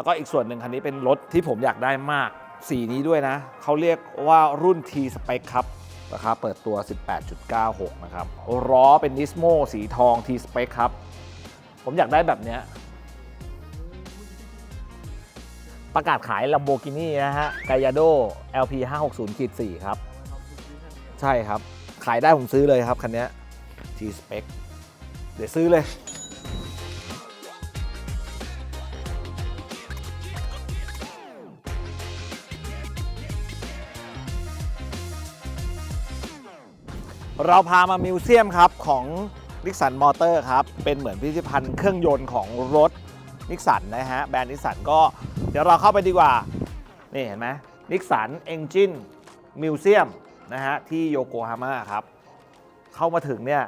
แล้วก็อีกส่วนหนึ่งคันนี้เป็นรถที่ผมอยากได้มาก สีนี้ด้วยนะ เขาเรียกว่ารุ่น T Spec ครับราคาเปิดตัว 18.96 นะครับล้อเป็น Nismo สีทอง T Spec ครับ ผมอยากได้แบบเนี้ยประกาศขาย Lamborghini นะฮะ Gallardo LP 560 4 ครับ ใช่ครับ ขายได้ผมซื้อเลยครับ คันนี้ T Spec เดี๋ยวซื้อเลย เราพามามิวเซียมครับของนิสสันมอเตอร์ครับ เป็นเหมือนพิพิธภัณฑ์เครื่องยนต์ของรถนิสสันนะฮะ แบรนด์นิสสันก็ เดี๋ยวเราเข้าไปดีกว่า นี่เห็นไหมนิสสันเอนจินมิวเซียมนะฮะ ที่โยโกฮาม่าครับ เข้ามาถึงเนี่ย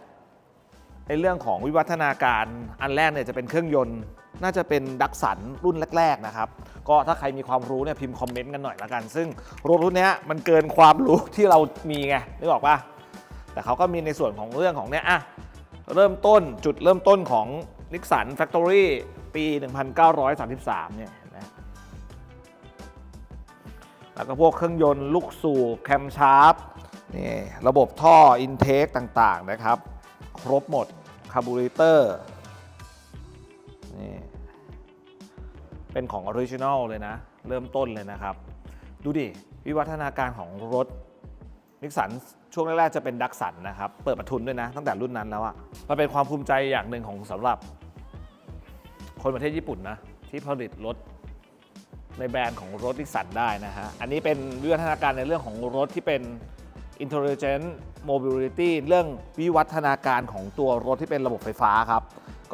ในเรื่องของวิวัฒนาการอันแรกเนี่ยจะเป็นเครื่องยนต์ น่าจะเป็นดักสันรุ่นแรก ๆ นะครับ ก็ถ้าใครมีความรู้เนี่ยพิมพ์คอมเมนต์กันหน่อยละกัน ซึ่งรถรุ่นนี้มันเกินความรู้ที่เรามีไงนึกออกปะ แต่เขาก็มีในส่วนของเรื่องของเนี่ยอะเริ่มต้นจุดเริ่มต้นของนิกสันแฟคทอรี่ปี 1933 เนี่ยนไหมแล้วก็พวกเครื่องยนต์ลูกสูบแคมชาร์ปนี่ระบบท่ออินเทคต่าง ๆ นะครับ ครบหมดคาร์บูเรเตอร์นี่เป็นของออริจินอลเลยนะ เริ่มต้นเลยนะครับ ดูดิ วิวัฒนาการของรถนิสสัน ช่วงแรกๆจะเป็นดักสันนะครับ เปิดประทุนด้วยนะ ตั้งแต่รุ่นนั้นแล้วอะมันเป็นความภูมิใจอย่างหนึ่งของสำหรับ คนประเทศญี่ปุ่นนะ ที่ผลิตรถในแบรนด์ของรถนิสันได้นะฮะ อันนี้เป็นวิวัฒนาการในเรื่องของรถที่เป็น Intelligent Mobility เรื่องวิวัฒนาการของตัวรถที่เป็นระบบไฟฟ้าครับ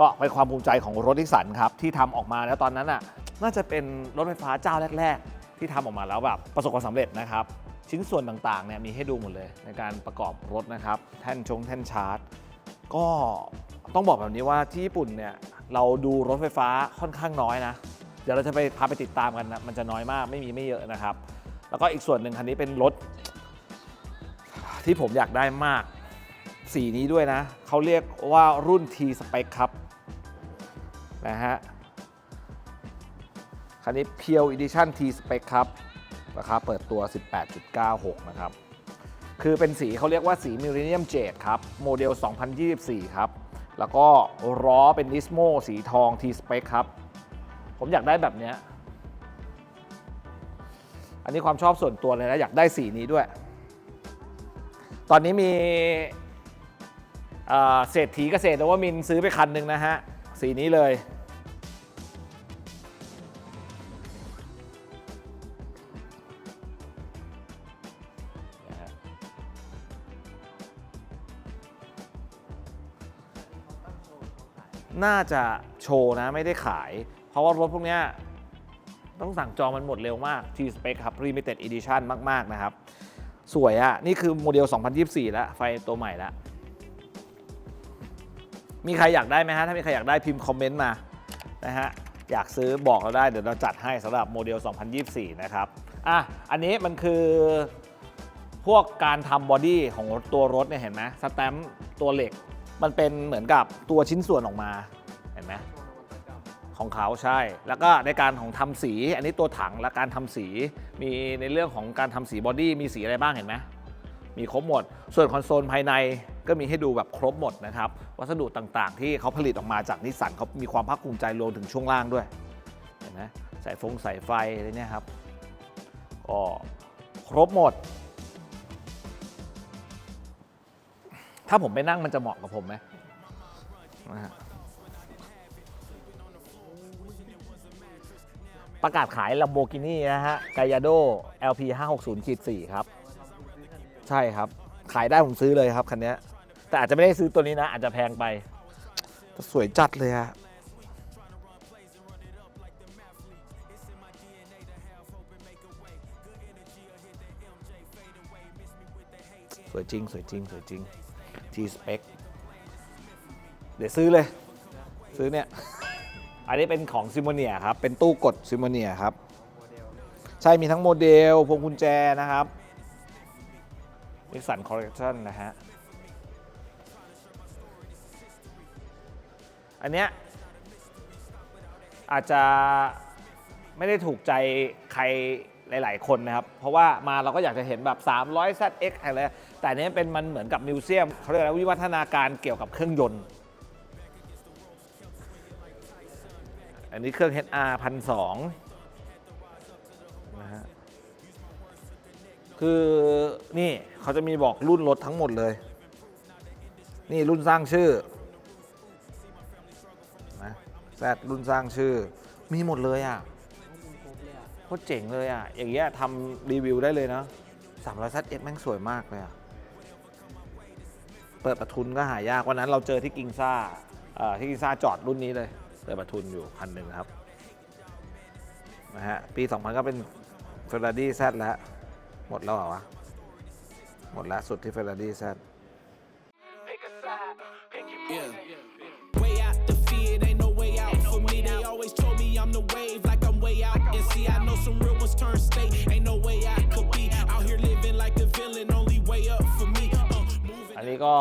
ก็เป็นความภูมิใจของรถนิสันครับ ที่ทำออกมาแล้วตอนนั้นอะน่าจะเป็นรถไฟฟ้าเจ้าแรก ๆ ที่ทำออกมาแล้วแบบประสบความสำเร็จนะครับ ชิ้นส่วนต่างๆเนี่ยมีให้ดูหมดเลยในการประกอบรถนะครับ แท่นชงแท่นชาร์จ ก็ต้องบอกแบบนี้ว่าที่ญี่ปุ่นเนี่ยเราดูรถไฟฟ้าค่อนข้างน้อยนะ เดี๋ยวเราจะไปพาไปติดตามกันนะมันจะน้อยมากไม่มีไม่เยอะนะครับ แล้วก็อีกส่วนหนึ่งคันนี้เป็นรถ ที่ผมอยากได้มากสีนี้ด้วยนะ เขาเรียกว่ารุ่น T Spec ครับนะฮะคันนี้ p u r e Edition T Spec ครับ ราคาเปิดตัว 18.96 นะครับ คือเป็นสีเขาเรียกว่าสี Millennium Jade ครับ โมเดล 2024 ครับ แล้วก็ล้อเป็น Nismo สีทอง T Spec ครับ ผมอยากได้แบบเนี้ย อันนี้ความชอบส่วนตัวเลยนะ อยากได้สีนี้ด้วย ตอนนี้มีเศรษฐีเกษตรนวมินซื้อไปคันหนึ่งนะฮะ สีนี้เลย น่าจะโชว์นะไม่ได้ขาย เพราะว่ารถพวกนี้ต้องสั่งจองมันหมดเร็วมาก T Spec ครับ Limited Edition มาก ๆ นะครับ สวยอะนี่คือโมเดล 2024 แล้ว ไฟตัวใหม่แล้ว มีใครอยากได้ไหมฮะ ถ้ามีใครอยากได้พิมพ์คอมเมนต์มา นะฮะ อยากซื้อบอกเราได้ เดี๋ยวเราจัดให้สำหรับโมเดล 2024 นะครับ อะ อันนี้มันคือพวกการทำบอดี้ของตัวรถเนี่ยเห็นไหมสแตมป์ตัวเหล็ก มันเป็นเหมือนกับตัวชิ้นส่วนออกมาเห็นไหมของเขาใช่ แล้วก็ในการของทำสี อันนี้ตัวถังและการทำสี มีในเรื่องของการทำสีบอดี้มีสีอะไรบ้างเห็นไหมมีครบหมด ส่วนคอนโซลภายในก็มีให้ดูแบบครบหมดนะครับ วัสดุต่างๆ ที่เขาผลิตออกมาจากนิสสันเขามีความภาคภูมิใจรวมถึงช่วงล่างด้วยเห็นไหมสายฟงสายไฟอะไรเนี่ยครับก็ครบหมด ถ้าผมไปนั่งมันจะเหมาะกับผมไหมประกาศขาย Lamborghini นะฮะ Gallardo LP 560 4 ครับ ใช่ครับ ขายได้ผมซื้อเลยครับคันนี้ แต่อาจจะไม่ได้ซื้อตัวนี้นะ อาจจะแพงไป สวยจัดเลยอะสวยจริง สวยจริง สวยจริง T Spec เดี๋ยวซื้อเลย ซื้อเนี่ย อันนี้เป็นของซิมโมเนียครับ เป็นตู้กดซิมโมเนียครับ ใช่มีทั้งโมเดล พวงกุญแจนะครับนิสสันคอร์เรคชันนะฮะ อันเนี้ยอาจจะไม่ได้ถูกใจใคร หลาย ๆ คนนะครับ เพราะว่ามาเราก็อยากจะเห็นแบบ300 ZX อะไรแต่อันนี้เป็นมันเหมือนกับมิวเซียมเขาเรียกว่าวิวัฒนาการเกี่ยวกับเครื่องยนต์ อันนี้เครื่อง HR พันสองนะฮะคือนี่เขาจะมีบอกรุ่นรถทั้งหมดเลย นี่รุ่นสร้างชื่อนะแซดรุ่นสร้างชื่อมีหมดเลยอะ โคตรเจ๋งเลยอะ อย่างเงี้ยทำรีวิวได้เลยนะ300 ZX แม่งสวยมากเลยอะ เปิดประทุนก็หายาก วันนั้นเราเจอที่กิงซ่าเอ่อที่กิงซ่าจอดรุ่นนี้เลย เปิดประทุนอยู่คันหนึ่งครับ นะฮะ ปี 2000 ก็เป็นเฟอร์รารี่แซดแล้ว หมดแล้วเหรอวะ หมดแล้วสุดที่เฟอร์รารี่แซด Yeah. ก็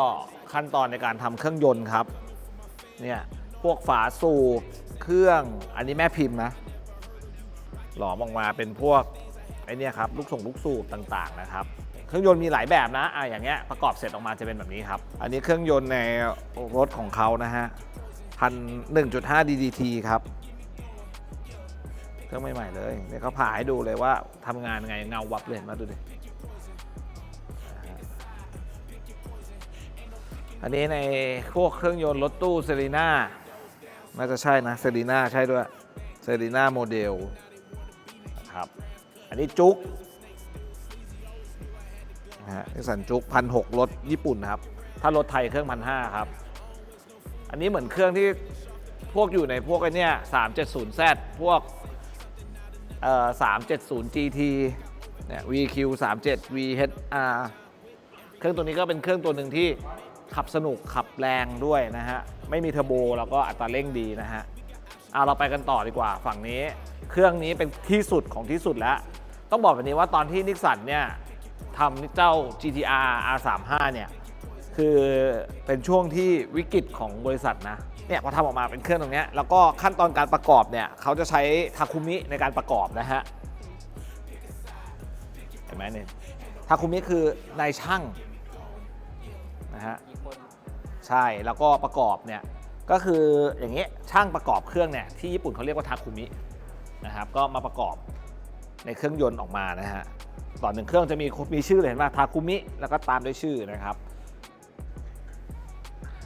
ขั้นตอนในการทำเครื่องยนต์ครับเนี่ยพวกฝาสูบเครื่องอันนี้แม่พิมพ์นะหลอมออกมาเป็นพวกไอเนี่ยครับลูกส่งลูกสูบต่างๆนะครับ เครื่องยนต์มีหลายแบบนะอะอย่างเงี้ยประกอบเสร็จออกมาจะเป็นแบบนี้ครับ อันนี้เครื่องยนต์ในรถของเขานะฮะพันหนึ่งจุดห้า DDT ครับเครื่องใหม่ๆเลยเนี่ยเขาผ่าให้ดูเลยว่าทำงานไงเงาวับเลยเห็นมาดูดิ อันนี้ในพวกเครื่องยนต์รถตู้เซรีน่าน่าจะใช่นะเซรีน่าใช่ด้วยเซรีน่าโมเดลนะครับ อันนี้จุกนะฮะนิสสันจุกพันหกรถญี่ปุ่นนะครับ ถ้ารถไทยเครื่องพันห้าครับ อันนี้เหมือนเครื่องที่พวกอยู่ในพวกไอ้เนี่ย 370Z พวกเอ่อ370 GT เนี่ย VQ 37 VHR เครื่องตัวนี้ก็เป็นเครื่องตัวหนึ่งที่ ขับสนุกขับแรงด้วยนะฮะ ไม่มีเทอร์โบแล้วก็อัตราเร่งดีนะฮะเอาเราไปกันต่อดีกว่าฝั่งนี้ เครื่องนี้เป็นที่สุดของที่สุดแล้ว ต้องบอกแบบนี้ว่าตอนที่นิสสันเนี่ยทำเจ้า GTR R35 เนี่ยคือเป็นช่วงที่วิกฤตของบริษัทนะเนี่ยพอทำออกมาเป็นเครื่องตรงนี้แล้วก็ขั้นตอนการประกอบเนี่ยเขาจะใช้ทาคุมิในการประกอบนะฮะเห็นไหมเนี่ยทาคุมิคือนายช่าง ใช่แล้วก็ประกอบเนี่ยก็คืออย่างเงี้ยช่างประกอบเครื่องเนี่ยที่ญี่ปุ่นเขาเรียกว่าทาคุมินะครับก็มาประกอบในเครื่องยนต์ออกมานะฮะต่อหนึ่งเครื่องจะมีมีชื่อเลยเห็นไหมทาคุมิแล้วก็ตามด้วยชื่อนะครับ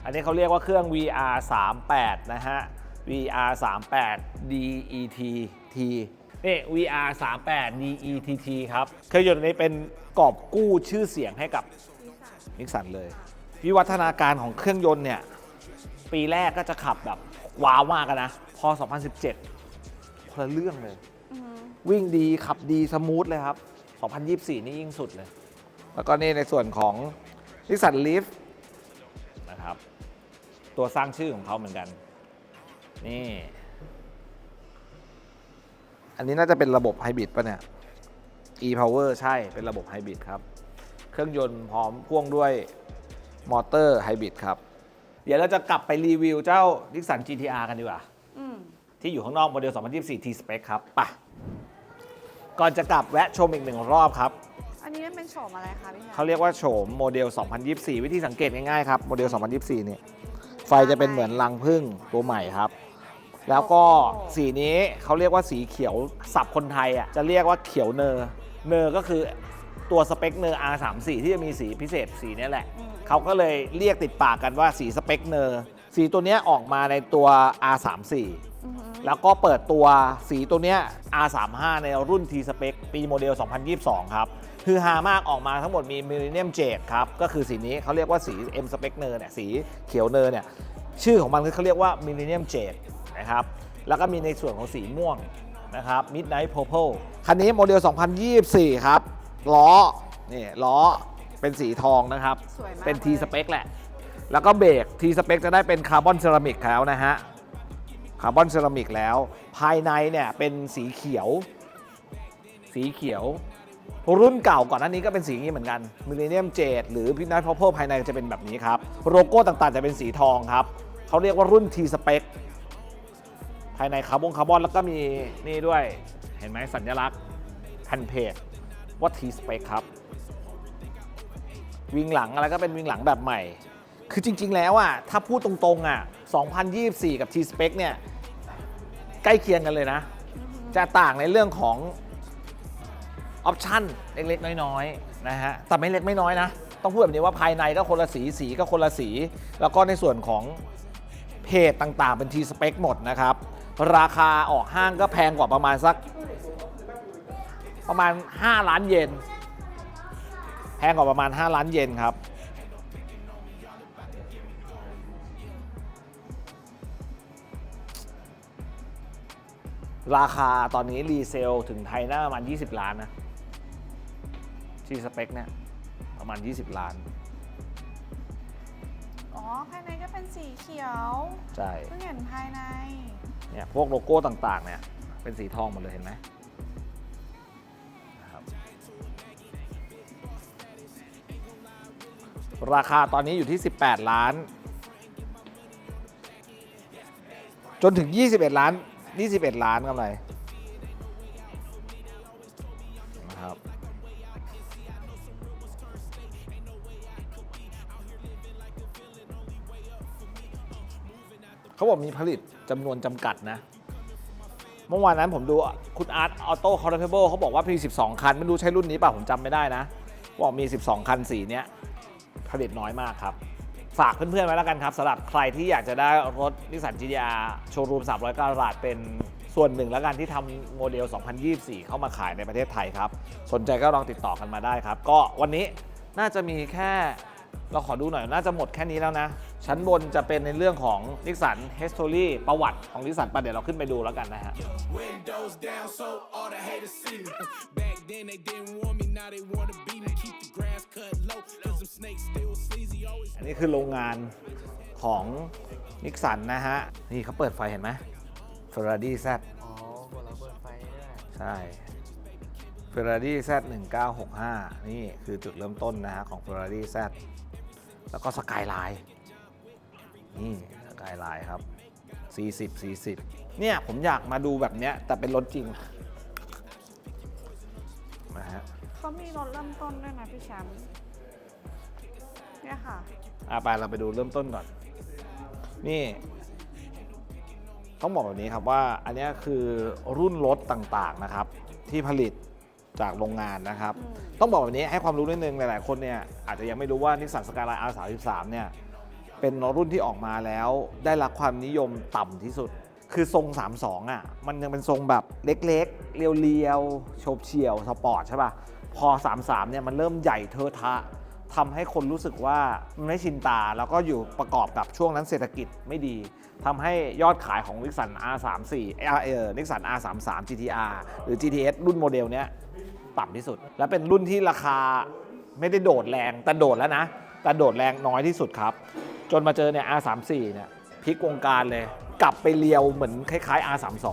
อันนี้เขาเรียกว่าเครื่อง VR 38นะฮะ VR 38 DET T นี่ VR 38 DETT ครับเครื่องยนต์ตัวนี้เป็นกอบกู้ชื่อเสียงให้กับนิสสันเลย วิวัฒนาการของเครื่องยนต์เนี่ย ปีแรกก็จะขับแบบว้าวมากอะนะ พอ 2017คนละเรื่องเลย วิ่งดีขับดีสมูทเลยครับ 2024 นี่ยิ่งสุดเลย แล้วก็นี่ในส่วนของนิสสันลีฟนะครับ ตัวสร้างชื่อของเขาเหมือนกัน นี่ อันนี้น่าจะเป็นระบบไฮบริดป่ะเนี่ย e-power ใช่เป็นระบบไฮบริดครับ เครื่องยนต์พร้อมพ่วงด้วย มอเตอร์ไฮบริดครับ เดี๋ยวเราจะกลับไปรีวิวเจ้านิสสัน GTR กันดีกว่า อืมที่อยู่ข้างนอกโมเดล 2024 T-Spec ครับไปะก่อนจะกลับแวะชมอีกหนึ่งรอบครับ อันนี้มันเป็นโฉมอะไรคะพี่แมวเขาเรียกว่าโฉมโมเดล 2024 วิธีสังเกตง่ายๆครับ โมเดล 2024เนี่ยไฟจะเป็นเหมือนรังพึ่งตัวใหม่ครับ แล้วก็สีนี้เขาเรียกว่าสีเขียวสับคนไทยอะจะเรียกว่าเขียวเนอร์เนอร์ก็คือตัวสเปคเนอร์ R34 ที่จะมีสีพิเศษสีเนี้ยแหละ เขาก็เลยเรียกติดปากกันว่าสีสเปคเนอร์สีตัวเนี้ยออกมาในตัว R34 อือหือแล้วก็เปิดตัวสีตัวเนี้ย R35 ในรุ่น T Spec ปีโมเดล 2022 ครับ คือฮามากออกมาทั้งหมดมี Millennium Jade ครับ ก็คือสีนี้เขาเรียกว่าสี M Spec เนอร์เนี่ย สีเขียวเนอร์เนี่ย ชื่อของมันคือเขาเรียกว่า Millennium Jade นะครับ แล้วก็มีในส่วนของสีม่วงนะครับ Midnight Purple คันนี้โมเดล 2024 ครับ ล้อ นี่ล้อ เป็นสีทองนะครับ สวยมากเป็น T ลย Spec แหละ แล้วก็เบรก T Spec จะได้เป็นคาร์บอนเซรามิกแล้วนะฮะ คาร์บอนเซรามิกแล้ว ภายในเนี่ยเป็นสีเขียว สีเขียว รุ่นเก่าก่อนหน้านี้ก็เป็นสีนี้เหมือนกันมิลเลนเนียมเจดหรือพินาทพอ p ภายในจะเป็นแบบนี้ครับ โลโก้ต่างๆจะเป็นสีทองครับ เขาเรียกว่ารุ่น T Spec ภายในคาร์บอนคาร์บอนแล้วก็มีนี่ด้วย เห็นไหมสัญลักษณ์แผ่นเพจว่า T Spec ครับ วิงหลังอะไรก็เป็นวิงหลังแบบใหม่ คือจริง ๆ แล้วอะถ้าพูดตรงๆอะ2024 กับ T Spec เนี่ยใกล้เคียงกันเลยนะ จะต่างในเรื่องของออปชั่นเล็กๆ น้อยๆนะฮะแต่ไม่เล็กไม่น้อยนะ ต้องพูดแบบนี้ว่าภายในก็คนละสีสีก็คนละสี แล้วก็ในส่วนของเพจต่างๆ เป็น T Spec หมดนะครับ ราคาออกห้างก็แพงกว่าประมาณสัก ประมาณ 5 ล้านเยน พงกว่าประมาณ 5 ล้านเยนครับราคาตอนนี้รีเซลถึงไทยน่าประมาณ 20 ล้านนะ ที่สเปคเนี่ยประมาณ 20 ล้าน อ๋อ ภายในก็เป็นสีเขียว ใช่เพิ่งเห็นภายใน เนี่ย พวกโลโก้ต่าง ๆ เนี่ย เป็นสีทองหมดเลยเห็นไหม ราคาตอนนี้อยู่ที่ 18 ล้าน จนถึง 21 ล้าน 21 ล้านกำไรนะครับเขาบอกมีผลิตจำนวนจำกัดนะ เมื่อวานนั้นผมดูคุณอาร์ตออโต้คอร์เทเบิลเขาบอกว่ามี 12 คัน ไม่รู้ใช่รุ่นนี้เปล่าผมจำไม่ได้นะ บอกมี 12 คันสีเนี้ย ผลิตน้อยมากครับ ฝากเพื่อนๆไว้แล้วกันครับสำหรับใครที่อยากจะได้รถนิสสัน GTR โชว์รูม 300กราดเป็นส่วนหนึ่งแล้วกันที่ทำโมเดล 2024 เข้ามาขายในประเทศไทยครับ สนใจก็ลองติดต่อกันมาได้ครับ ก็วันนี้น่าจะมีแค่เราขอดูหน่อยน่าจะหมดแค่นี้แล้วนะ ชั้นบนจะเป็นในเรื่องของนิสสัน History ประวัติของนิสสันปะเดี๋ยวเราขึ้นไปดูแล้วกันนะฮะ Windows down so all the haters see me. Back then they didn't want me, now they wanna be me. Keep the grass cut low, cause them snakes still sleazy. Always อันนี้คือโรงงานของนิสสันนะฮะ นี่เขาเปิดไฟเห็นไหม Ferrari Z อ๋อคนเราเปิดไฟด้วยใช่ Ferrari Z 1965นี่คือจุดเริ่มต้นนะฮะของ Ferrari Z แล้วก็สกายไลน์นี่สกายไลน์ครับ 40 40 เนี่ย ผมอยากมาดูแบบเนี้ย แต่เป็นรถจริงนะฮะเขามีรถเริ่มต้นด้วยนะพี่แชมป์ เนี่ยค่ะ อะไปเราไปดูเริ่มต้นก่อน นี่ ต้องบอกแบบนี้ครับว่า อันเนี้ยคือรุ่นรถต่างๆนะครับ ที่ผลิตจากโรงงานนะครับอืมต้องบอกแบบนี้ให้ความรู้นิดนึงหลายๆ คนเนี่ยอาจจะยังไม่รู้ว่านิสสันสกายไลน์ R33 เนี่ยเป็นรุ่นที่ออกมาแล้วได้รับความนิยมต่ำที่สุด คือทรง 32อะมันยังเป็นทรงแบบเล็กๆ เรียวๆโฉบเฉี่ยวสปอร์ตใช่ป่ะพอ 33เนี่ยมันเริ่มใหญ่เทอะทะ ทำให้คนรู้สึกว่ามันไม่ชินตา แล้วก็อยู่ประกอบกับช่วงนั้นเศรษฐกิจไม่ดีทำให้ยอดขายของนิสสัน R34 เออนิสสัน R33 GTR หรือ GTS รุ่นโมเดลเนี้ยต่ำที่สุด และเป็นรุ่นที่ราคาไม่ได้โดดแรงแต่โดดแล้วนะ แต่โดดแรงน้อยที่สุดครับ จนมาเจอเนี่ย R34 เนี่ยพลิกวงการเลย กลับไปเลียวเหมือนคล้ายๆ R32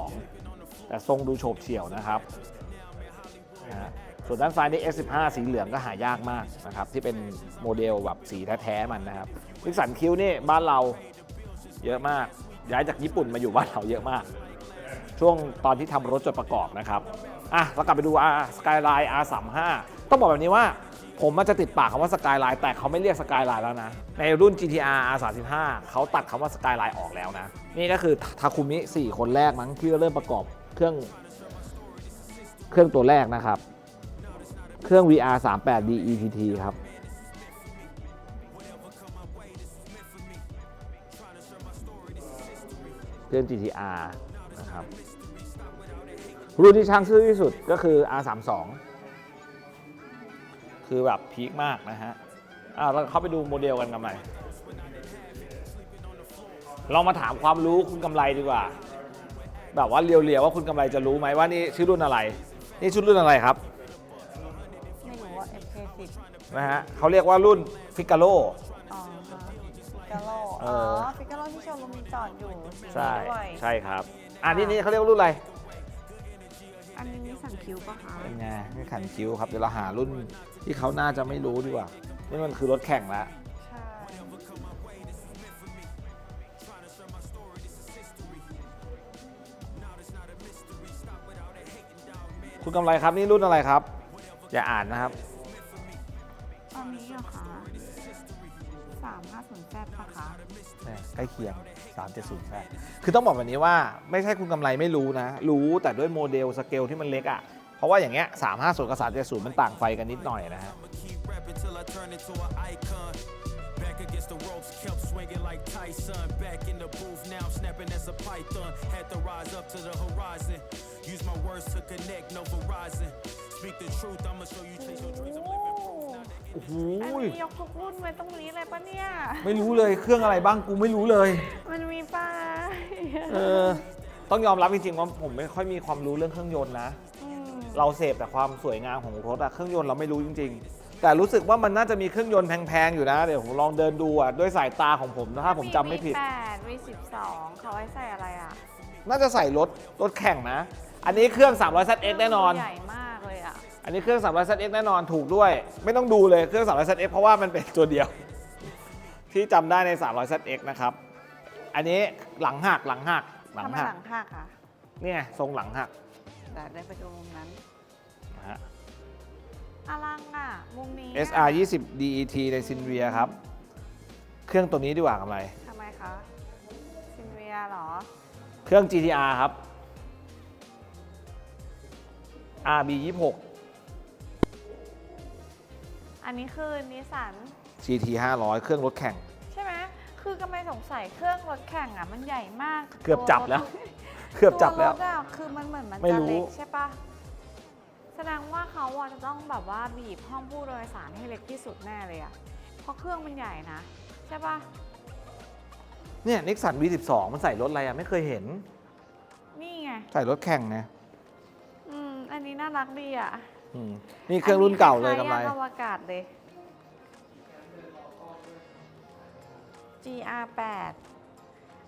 แต่ทรงดูโฉบเฉี่ยวนะครับนะฮะ ส่วนด้านซ้ายนี่ S15 สีเหลืองก็หายากมากนะครับที่เป็นโมเดลแบบสีแท้ๆมันนะครับนิสสันคิวนี่บ้านเราเยอะมาก ย้ายจากญี่ปุ่นมาอยู่บ้านเราเยอะมาก ช่วงตอนที่ทำรถจดประกอบนะครับอะเรากลับไปดู R Skyline R35 ต้องบอกแบบนี้ว่าผมมันจะติดปากคำว่า Skyline แต่เขาไม่เรียก Skyline แล้วนะ ในรุ่น GTR R35 เขาตัดคำว่า Skyline ออกแล้วนะ นี่ก็คือทาคุมิ 4 คนแรกมั้งที่เริ่มประกอบเครื่อง เครื่องตัวแรกนะครับ เครื่อง VR 38 DETT ครับเครื่อง GTR นะครับ รุ่นที่ช่างซื่อที่สุดก็คือ R32 คือแบบพีคมากนะฮะอ่าเราเข้าไปดูโมเดลกันกำไรเรามาถามความรู้คุณกำไรดีกว่า แบบว่าเรียวๆว่าคุณกำไรจะรู้ไหมว่านี่ชื่อรุ่นอะไร นี่ชุดรุ่นอะไรครับ นะฮะเขาเรียกว่ารุ่นฟิกาโ o อ๋อฮะฟิกาโลเออ๋ออ ฟิกาโลที่โชว์รูมมีจอดอยู่สีใช่นี้ด้วยใช่ครับ อ่านี่นี่เขาเรียกว่ารุ่นอะไร อันนี้นิสสันคิวปะคะเป็นไงนี่ขันคิ้วครับ เดี๋ยวเราหารุ่นที่เขาน่าจะไม่รู้ดีกว่านี่มันคือรถแข่งแล้วใช่อคุณกำไรครับนี่รุ่นอะไรครับ อย่าอ่านนะครับ ตอนนี้เหรอคะสามห้าศูนย์แปดปะคะแหม่ใกล้เคียง 370แคือต้องบอกแบบนี้ว่าไม่ใช่คุณกำไรไม่รู้นะ รู้แต่ด้วยโมเดลสเกลที่มันเล็กอะ่ะ เพราะว่าอย่างเงี้ย350กับ370มันต่างไฟกันนิดหน่อยนะฮะ Keep rapping till I turn into an icon. Back against the ropes, kept swinging like Tyson. Back in the booth now, snapping as a python. Had to rise up to the horizon. Use my words to connect, no Verizon. Speak the truth, I'ma show you chase your dreams. โอ้โหอันนี้ยกทุกรุ่นไว้ตรงนี้เลยปะเนี่ย ไม่รู้เลยเครื่องอะไรบ้างกูไม่รู้เลย มันมีป้ายเออต้องยอมรับจริงๆว่าผมไม่ค่อยมีความรู้เรื่องเครื่องยนต์นะ มเราเสพแต่ความสวยงามของรถอะเครื่องยนต์เราไม่รู้จริง ๆ แต่รู้สึกว่ามันน่าจะมีเครื่องยนต์แพงๆอยู่นะ เดี๋ยวผมลองเดินดูอะด้วยสายตาของผมนะถ้าผมจำไม่ผิดแปดวีสิบสองเขาไว้ใส่อะไรอะน่าจะใส่รถรถแข่งนะ อันนี้เครื่อง300 ZX แน่นอน ใหญ่มากเลย อะอันนี้เครื่อง 300 ZX แน่นอนถูกด้วย ไม่ต้องดูเลยเครื่อง 300 ZX เพราะว่ามันเป็นตัวเดียว ที่จำได้ใน 300 ZX นะครับ อันนี้หลังหักหลังหักหลังทำไมหักหลังหักอะเนี่ยทรงหลังหัก Dạ, แต่ได้ไปดูมุมนั้นนะฮะ อลังอะ มุมนี้อะ SR 20 DET ในซินเวียครับ เครื่องตัวนี้ดีกว่ากำไร ทำไมคะซินเวียเหรอ เครื่อง GTR ครับ RB 26 อันนี้คือนิสสัน GT 500 เครื่องรถแข่ง ใช่ไหมคือกำไมสงสัยเครื่องรถแข่งอะมันใหญ่มากเกือบจับแล้วตัวรถเกือบจับแล้ว ตัวรถอะคือมันเหมือนมันไม่จะรู้ เล็กใช่ปะแสดงว่าเขาอะจะต้องแบบว่าบีบห้องผู้โดยสารให้เล็กที่สุดแน่เลยอะเพราะเครื่องมันใหญ่นะ ใช่ปะเนี่ยนิกสัน V12 มันใส่รถอะไรอะ ไม่เคยเห็น นี่ไง ใส่รถแข่งนะ อืม อันนี้น่ารักดีอะ อืมนี่เครื่องรุ่นเก่าเลยอักำไรคล้ายๆยานอวกาศเลย GR8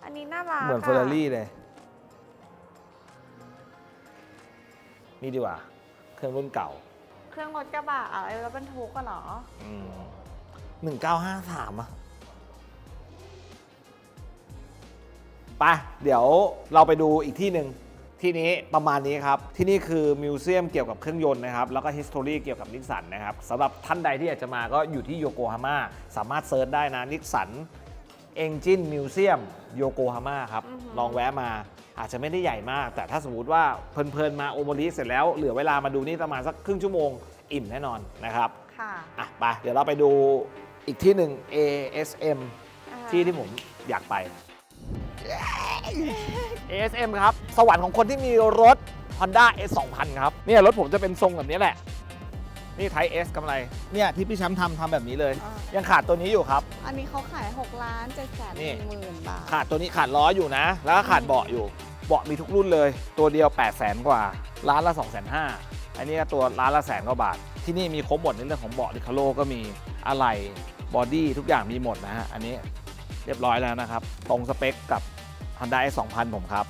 อันนี้น่ารักเหมือนะเฟอร์รารี่เลย นี่ดีกว่า เครื่องรุ่นเก่าเครื่องรถกระบะอะไรรถบรรทุกกันเหรอ หนึ่งเก้าห้าสามอะไป เดี๋ยวเราไปดูอีกที่หนึ่ง ที่นี้ประมาณนี้ครับ ที่นี่คือมิวเซียมเกี่ยวกับเครื่องยนต์นะครับ แล้วก็ฮิสตอรีเกี่ยวกับนิสสันนะครับสำหรับท่านใดที่อยากจะมาก็อยู่ที่โยโกฮาม่าสามารถเซิร์ชได้นะนิสสันเอนจินมิวเซียมโยโกฮาม่าครับอือหือลองแวะมาอาจจะไม่ได้ใหญ่มาก แต่ถ้าสมมติว่าเพลินๆมาโอโมริเสร็จแล้วเหลือเวลามาดูนี่ประมาณสักครึ่งชั่วโมงอิ่มแน่นอนนะครับค่ะอะไปเดี๋ยวเราไปดูอีกที่หนึ่ง ASM อ่าที่ที่ผมอยากไป ASM ครับ สวรรค์ของคนที่มีรถ Honda S 2000 ครับเนี่ยรถผมจะเป็นทรงแบบนี้แหละ นี่ไท S กำไร เนี่ยที่พี่แชมป์ทำทำแบบนี้เลย อ่ายังขาดตัวนี้อยู่ครับ อันนี้เขาขาย6ล้าน7แสนนี่ หมื่นบาท ขาดตัวนี้ขาดล้ออยู่นะ แล้วก็ขาดเบาะอยู่ เบาะมีทุกรุ่นเลย ตัวเดียว 8 0 0แสนกว่า ร้านละ 2 5 0 0 0อันนี้ก็ตัวร้านละแสนกว่าบาท ที่นี่มีครบหมดในเรื่องของเบาะดิคาโลก็มีอะไหล่บอดี้ทุกอย่างมีหมดนะฮะ อันนี้ เรียบร้อยแล้วนะครับ ตรงสเปคกับ Honda S 2000 ผมครับ